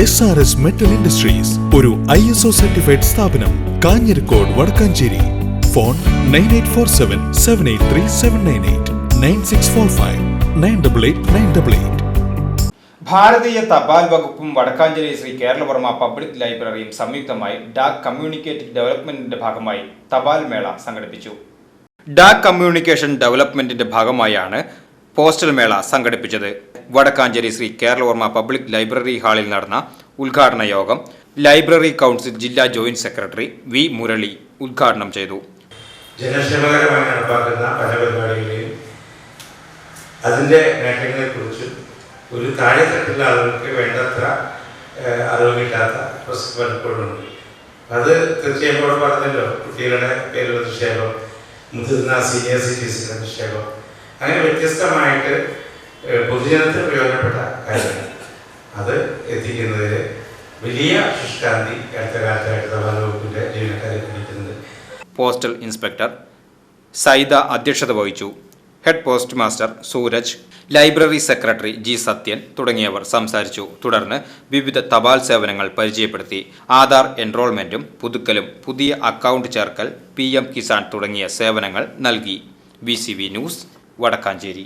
S R S metal industries ഒരു I S O certified സ്ഥാപനം Kanjirakode Vadakkanchery. Phone nine eight four seven seven eight three seven nine eight nine six four five nine double eight nine double eight ഭാരതീയ തപാൽ വകുപ്പും Vadakkanchery Shri Keralavarma public ലൈബ്രറിയും സംയുക്തമായി ഡാക് communicative ഡെവലപ്മെന്റിന്റെ ഭാഗമായി തപാൽ മേള സംഘടിപ്പിച്ചു. ഡാക് കമ്മ്യൂണിക്കേഷൻ ഡെവലപ്മെന്റിന്റെ ഭാഗമായാണ് പോസ്റ്റൽ മേള സംഘടിപ്പിച്ചത് വടക്കാഞ്ചേരി ശ്രീ കേരളവർമ്മ പബ്ലിക് ലൈബ്രറി ഹാളിൽ നടന്ന ഉദ്ഘാടന യോഗം ലൈബ്രറി കൗൺസിൽ ജില്ലാ ജോയിന്റ് സെക്രട്ടറി വി മുരളി ഉദ്ഘാടനം ചെയ്തു. ജനക്ഷേമകരമായി നടപ്പാക്കുന്ന പല പരിപാടികളെയും അതിന്റെ നേട്ടങ്ങളെക്കുറിച്ചും ഒരു താഴെത്തട്ടിലുള്ള ആളുകൾക്ക് വേണ്ടത്ര അറിവില്ലാത്ത അറിവ് കിട്ടാത്ത പ്രശ്നം പലപ്പോഴുണ്ട് അത് തീർച്ചയായും ഇവിടെ പറഞ്ഞല്ലോ കുട്ടികളുടെ പേരുള്ള നിക്ഷേപം മുതിർന്ന സീനിയർ സിറ്റിസന്റെ നിക്ഷേപം അങ്ങനെ വ്യത്യസ്തമായിട്ട് പൊതുജനത്തിന് പ്രയോജനപ്പെട്ട കാര്യങ്ങൾ. അത് എത്തിക്കുന്നതിൽ വലിയ ശുഷ്കാന്തി അടുത്ത കാലത്തായിട്ട് തപാൽ വകുപ്പിന്റെ ജീവനക്കാരെ ലഭിക്കുന്നുണ്ട് പോസ്റ്റൽ ഇൻസ്പെക്ടർ സൈദ അധ്യക്ഷത വഹിച്ചു. Head post master Sooraj library secretary G Sathyan തുടങ്ങിയവർ സംസാരിച്ചു. തുടർന്ന് വിവിധ തപാൽ സേവനങ്ങൾ പരിചയപ്പെടുത്തി. ആധാർ എൻറോൾമെന്റും പുതുക്കലും പുതിയ അക്കൗണ്ട് ചേർക്കൽ പി കിസാൻ തുടങ്ങിയ സേവനങ്ങൾ നൽകി. V news Vadakkanchery.